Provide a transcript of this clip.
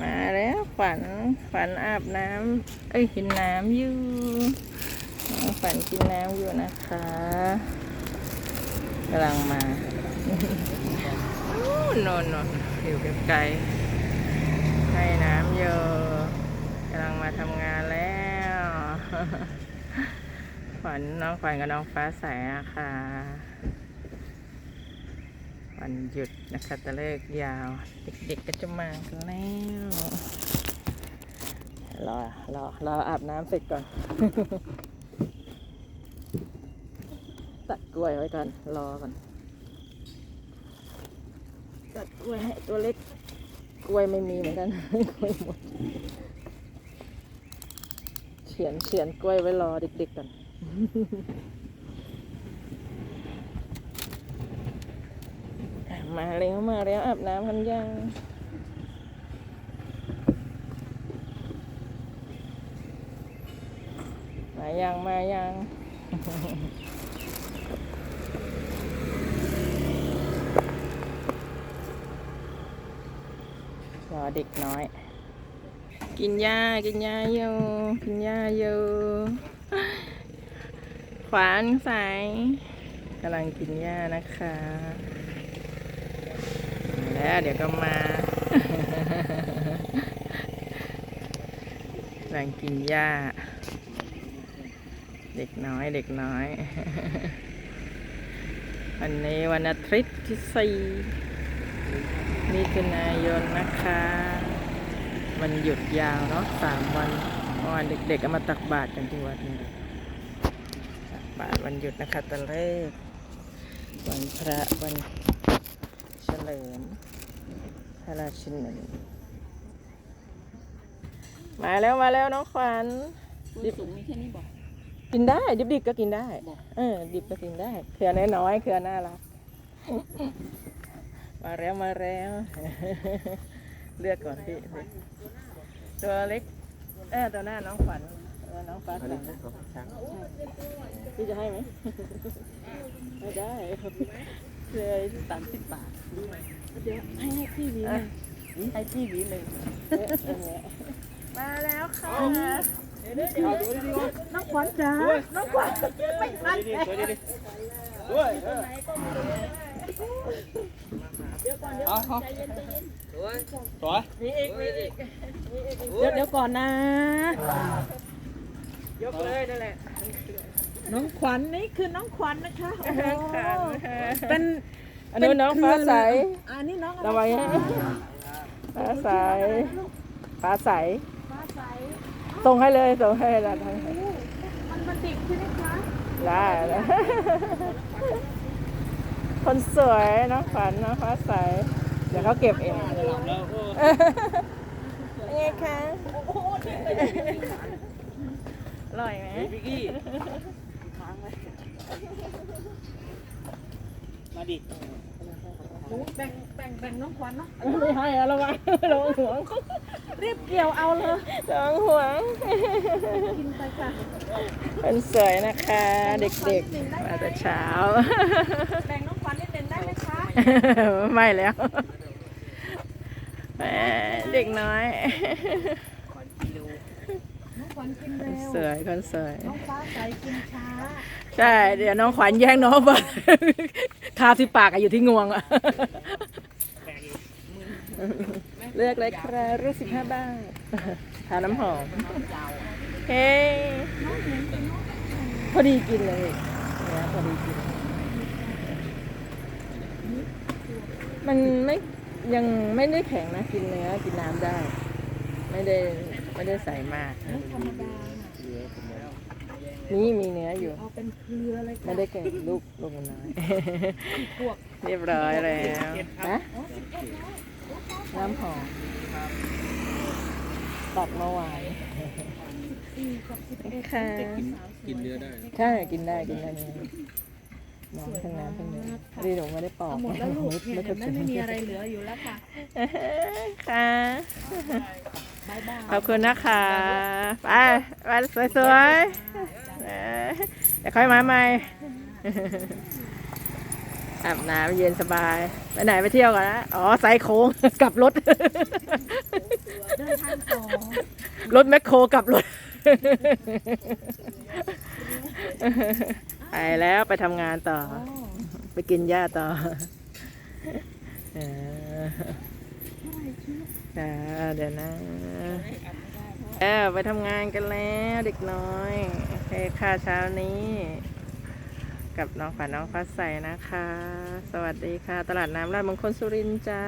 มาแล้วฝันฝันอาบน้ำเอ้ยกินน้ำอยู่น้องฝันกินน้ำอยู่นะคะกำลังมานู่นนนนอยู่ไกลๆให้น้ำอยู่กำลังมาทำงานแล้วฝันน้องฝันกับน้องฟ้าใสอะค่ะ วันหยุดนะคะตะเลิกยาว เด็กๆก็จะมากันแล้วรอรอรออาบน้ำเสร็จก่อน ตัดกล้วยไว้ก่อน รอก่อน ตัดกล้วยให้ตัวเล็ก กล้วยไม่มีเหมือนกัน กล้วยหมดเฉียนเฉียนกล้วยไว้รอเด็กๆก่อน มาแล้วมาแล้วอาบน้ำกันยังมายังมายังรอเด็กน้อย กินหญ้ากินหญ้าอยู่กินหญ้าอยู่ขวานใสกำลังกินหญ้านะคะ แล้วเดี๋ยวก็มาแบ่งกินหญ้า เด็กน้อยเด็กน้อย วันนี้วันอาทิตย์ที่สี่มิถุนายนนะคะวันหยุดยาวเนาะสามวันเมื่อวานเด็กๆก็มาตักบาตรกันที่วัดนี่ตักบาตรวันหยุดนะคะตะเลิกวันพระวันเฉ ลิมพระราชินีมาแล้วมาแล้วน้องขวัญดิบสูงมีแค่นี้บอกกินได้ดิบดิบๆก็กินได้บอกเออดิบก็กินได้เครือน้อยๆเครือน่ารักมาแล้วมาแล้วเลือกก่อนพี่ตัวเล็กเออตัวหน้าน้องขวัญเออน้องฟ้าใสพี่จะให้ไหมไม่ได้ เลยสามสิบบาทเดี๋ยวให้ให้พี่หวีหนึ่งให้พี่หวีหนึ่งเอออันเนี้ยมาแล้วค่ะน้องขวัญจ้าน้องขวัญไม่ทันเลยเอาเอาสวยมีอีกมีอีกเดี๋ยวเดี๋ยวก่อนนะ ยกเลยนั่นแหละ น้องขวัญนี่คือน้องขวัญนะคะโอ้โหค่ะเป็นอันนี้น้องฟ้าใส อันนี้น้องอะไรระวังนะ ฟ้าใสฟ้าใส ฟ้าใสส่งให้เลยส่งให้ละทั้งมันมันติดใช่ไหมคะได้แล้วคนสวยน้องขวัญน้องฟ้าใส เดี๋ยวเขาเก็บเองแล้วโอ้ยังไงคะอร่อยไหม พี่กี้ มาดิโอ้แบ่งแบ่งแบ่งน้องขวัญเนาะไม่ให้อะระวังระวังห่วงรีบเกี่ยวเอาเลยระวังห่วงกินไปค่ะคนสวยนะคะ เด็กๆมาแต่เช้า แบ่งน้องขวัญนิดเด่นได้ไหมคะไม่แล้วแหมเด็กน้อยน้องข วัญกินคนเร็วสวยคนสวย น้องฟ้าใสกินช้าใช่ เดี๋ยวน้องขวัญแย่งน้องไปคาที่ปากอะอยู่ที่งวงอะเลือกเลยครับเลือกสิบห้าบาททาน้ำหอมเฮ้พอดีกินเลยเนี่ยพอดีกิน มันไม่ยังไม่ได้แข็งนะ กินเนื้อกินน้ำได้ ไม่ได้ ไม่ได้ใส่มากไม่ธรรมดานี่มีเนื้ออยู่เอาเป็นเครือเลยไม่ค่ะได้แก่ลูกลูกมันน้อยพวกเรียบร้อยแล้วนะน้ำหอมตัดเมื่อวานสี่กับสิบเอ็ดค่ะกินเนื้อได้ใช่กินได้กินได้เนี่ยน้ำทั้งน้ำทั้งเนื้อรีหนูไม่ได้ปอกเอาหมดแล้วลูกเห็นไม่ไหมไม่มีอะไรเหลืออยู่แล้วค่ะค่ะบายบาย ขอบคุณนะคะ ไปไปสวยๆเอ้ยเดี๋ยวค่อยมาใหม่อาบน้ำเย็นสบาย ไปไหนไปเที่ยวกันนะอ๋อไซโค้งกลับรถ รถแมคโครกลับรถ ไปแล้วไปทำงานต่อ ไปกินหญ้าต่อ เออจ้าเดี๋ยวนะเออไปทำงานกันแล้วเด็กน้อย โอเคค่ะเช้านี้ กับน้องขวัญน้องฟ้าใสนะคะ สวัสดีค่ะ ตลาดน้ำราชมงคลสุรินทร์จ้า